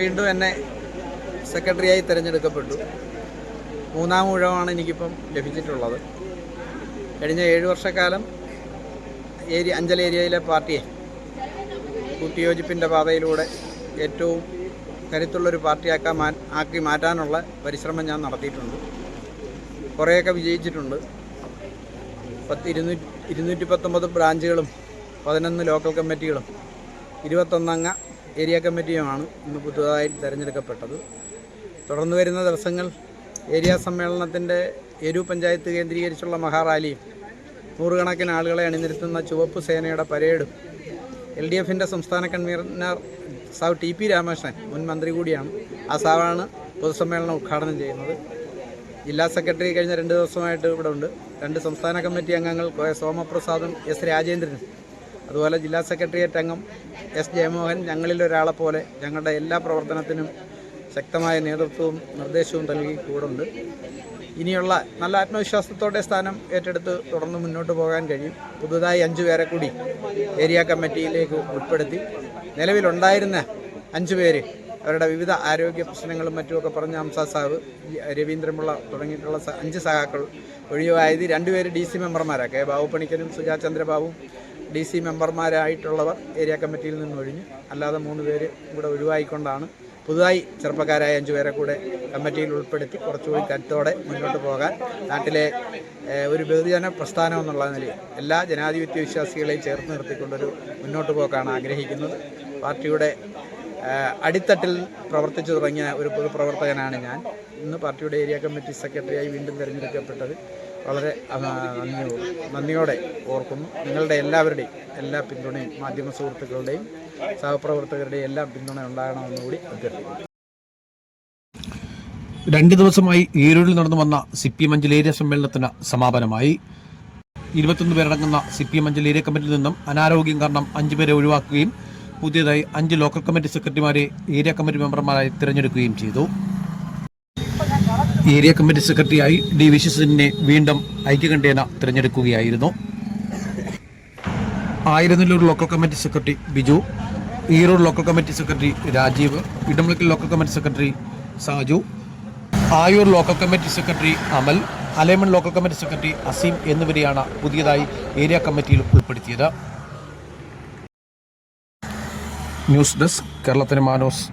വീണ്ടും എന്നെ സെക്രട്ടറിയായി തിരഞ്ഞെടുക്കപ്പെട്ടു. മൂന്നാം ഊഴമാണ് എനിക്കിപ്പം ലഭിച്ചിട്ടുള്ളത്. കഴിഞ്ഞ ഏഴ് വർഷക്കാലം ഏരിയ അഞ്ചൽ ഏരിയയിലെ പാർട്ടിയെ കൂട്ടിയോജിപ്പിന്റെ പാതയിലൂടെ ഏറ്റവും കരുത്തുള്ളൊരു പാർട്ടിയാക്കാൻ മാ ആക്കി മാറ്റാനുള്ള പരിശ്രമം ഞാൻ നടത്തിയിട്ടുണ്ട്. കുറേയൊക്കെ വിജയിച്ചിട്ടുണ്ട്. പത്ത് ഇരുന്നൂറ്റി ഇരുന്നൂറ്റി പത്തൊമ്പത് ബ്രാഞ്ചുകളും പതിനൊന്ന് ലോക്കൽ കമ്മിറ്റികളും ഇരുപത്തൊന്നംഗ ഏരിയ കമ്മിറ്റിയുമാണ് ഇന്ന് പുതുതായി തിരഞ്ഞെടുക്കപ്പെട്ടത്. തുടർന്ന് വരുന്ന ദിവസങ്ങൾ ഏരിയ സമ്മേളനത്തിന്റെ എരു പഞ്ചായത്ത് കേന്ദ്രീകരിച്ചുള്ള മഹാറാലിയും നൂറുകണക്കിന് ആളുകളെ അണിനിരത്തുന്ന ചുവപ്പ് സേനയുടെ പരേഡും എൽ ഡി എഫിന്റെ സംസ്ഥാന കൺവീനർ സാവ് ടി പി രാമകൃഷ്ണൻ മുൻ മന്ത്രി കൂടിയാണ് ആ സാവാണ് പൊതുസമ്മേളനം ഉദ്ഘാടനം ചെയ്യുന്നത്. ജില്ലാ സെക്രട്ടറി കഴിഞ്ഞ രണ്ട് ദിവസമായിട്ട് ഇവിടെ ഉണ്ട്. രണ്ട് സംസ്ഥാന കമ്മിറ്റി അംഗങ്ങൾ കെ സോമപ്രസാദും എസ് രാജേന്ദ്രനും. അതുപോലെ ജില്ലാ സെക്രട്ടേറിയറ്റ് അംഗം എസ് ജയമോഹൻ ഞങ്ങളിൽ ഒരാളെ പോലെ ഞങ്ങളുടെ എല്ലാ പ്രവർത്തനത്തിനും ശക്തമായ നേതൃത്വവും നിർദ്ദേശവും നൽകി കൂടുണ്ട് ഇനിയുള്ള നല്ല ആത്മവിശ്വാസത്തോടെ സ്ഥാനം ഏറ്റെടുത്ത് തുടർന്ന് മുന്നോട്ട് പോകാൻ കഴിയും. പുതുതായി അഞ്ചു പേരെ കൂടി ഏരിയ കമ്മിറ്റിയിലേക്ക് ഉൾപ്പെടുത്തി. നിലവിലുണ്ടായിരുന്ന അഞ്ചു പേര് അവരുടെ വിവിധ ആരോഗ്യ പ്രശ്നങ്ങളും മറ്റുമൊക്കെ പറഞ്ഞ ഹംസ സാഹ് രവീന്ദ്രമുള്ള തുടങ്ങിയിട്ടുള്ള അഞ്ച് സഹാക്കൾ ഒഴിവായത്. രണ്ടുപേര് ഡി സി മെമ്പർമാരാണ് കെ ബാബു പണിക്കനും സുജാ ഡി സി മെമ്പർമാരായിട്ടുള്ളവർ ഏരിയ കമ്മിറ്റിയിൽ നിന്ന് ഒഴിഞ്ഞു അല്ലാതെ മൂന്ന് പേര് ഇവിടെ ഒഴിവായിക്കൊണ്ടാണ് പുതുതായി ചെറുപ്പക്കാരായ അഞ്ചു പേരെ കൂടെ കമ്മിറ്റിയിൽ ഉൾപ്പെടുത്തി കുറച്ചുകൂടി കരുത്തോടെ മുന്നോട്ട് പോകാൻ നാട്ടിലെ ഒരു ബഹുജന പ്രസ്ഥാനം എന്നുള്ള നിലയിൽ എല്ലാ ജനാധിപത്യ വിശ്വാസികളെയും ചേർത്ത് നിർത്തിക്കൊണ്ടൊരു മുന്നോട്ട് പോക്കാണ് ആഗ്രഹിക്കുന്നത്. പാർട്ടിയുടെ അടിത്തട്ടിൽ പ്രവർത്തിച്ചു തുടങ്ങിയ ഒരു പൊതുപ്രവർത്തകനാണ് ഞാൻ. ഇന്ന് പാർട്ടിയുടെ ഏരിയ കമ്മിറ്റി സെക്രട്ടറിയായി വീണ്ടും തിരഞ്ഞെടുക്കപ്പെട്ടത് വളരെ നന്ദിയോടെ ഓർക്കുന്നു. നിങ്ങളുടെ എല്ലാവരുടെയും എല്ലാ പിന്തുണയും മാധ്യമ സുഹൃത്തുക്കളുടെയും സഹപ്രവർത്തകരുടെയും എല്ലാം പിന്തുണ ഉണ്ടാകണമെന്നുകൂടി അഭ്യർത്ഥിക്കുന്നു. രണ്ട് ദിവസമായി ഈരൂരിൽ നടന്നു വന്ന സി പി എം അഞ്ചലേരിയ സമ്മേളനത്തിന് സമാപനമായി. ഇരുപത്തൊന്ന് പേരടങ്ങുന്ന സി പി എം അഞ്ചലേരിയ കമ്മിറ്റിയിൽ നിന്നും അനാരോഗ്യം കാരണം അഞ്ചു പേരെ ഒഴിവാക്കുകയും പുതിയതായി അഞ്ച് ലോക്കൽ കമ്മിറ്റി സെക്രട്ടറിമാരെ ഏരിയ കമ്മിറ്റി മെമ്പർമാരായി തിരഞ്ഞെടുക്കുകയും ചെയ്തു. ഏരിയ കമ്മിറ്റി സെക്രട്ടറിയായി ഡി വിശ്വസിനെ വീണ്ടും ഐക്യകണ്ഠേന തിരഞ്ഞെടുക്കുകയായിരുന്നു. Ayirunnur local committee secretary Biju Erur local committee secretary Rajeev Edamulakkal local committee secretary Saju Ayur local committee secretary Amal Alemon local committee secretary Aseem എന്നിവരെയാണ് പുതിയതായി ഏരിയ കമ്മിറ്റിയിൽ ഉൾപ്പെടുത്തിയത്. ന്യൂസ് ഡെസ്ക് കേരളത്തിന് മാനോസ്.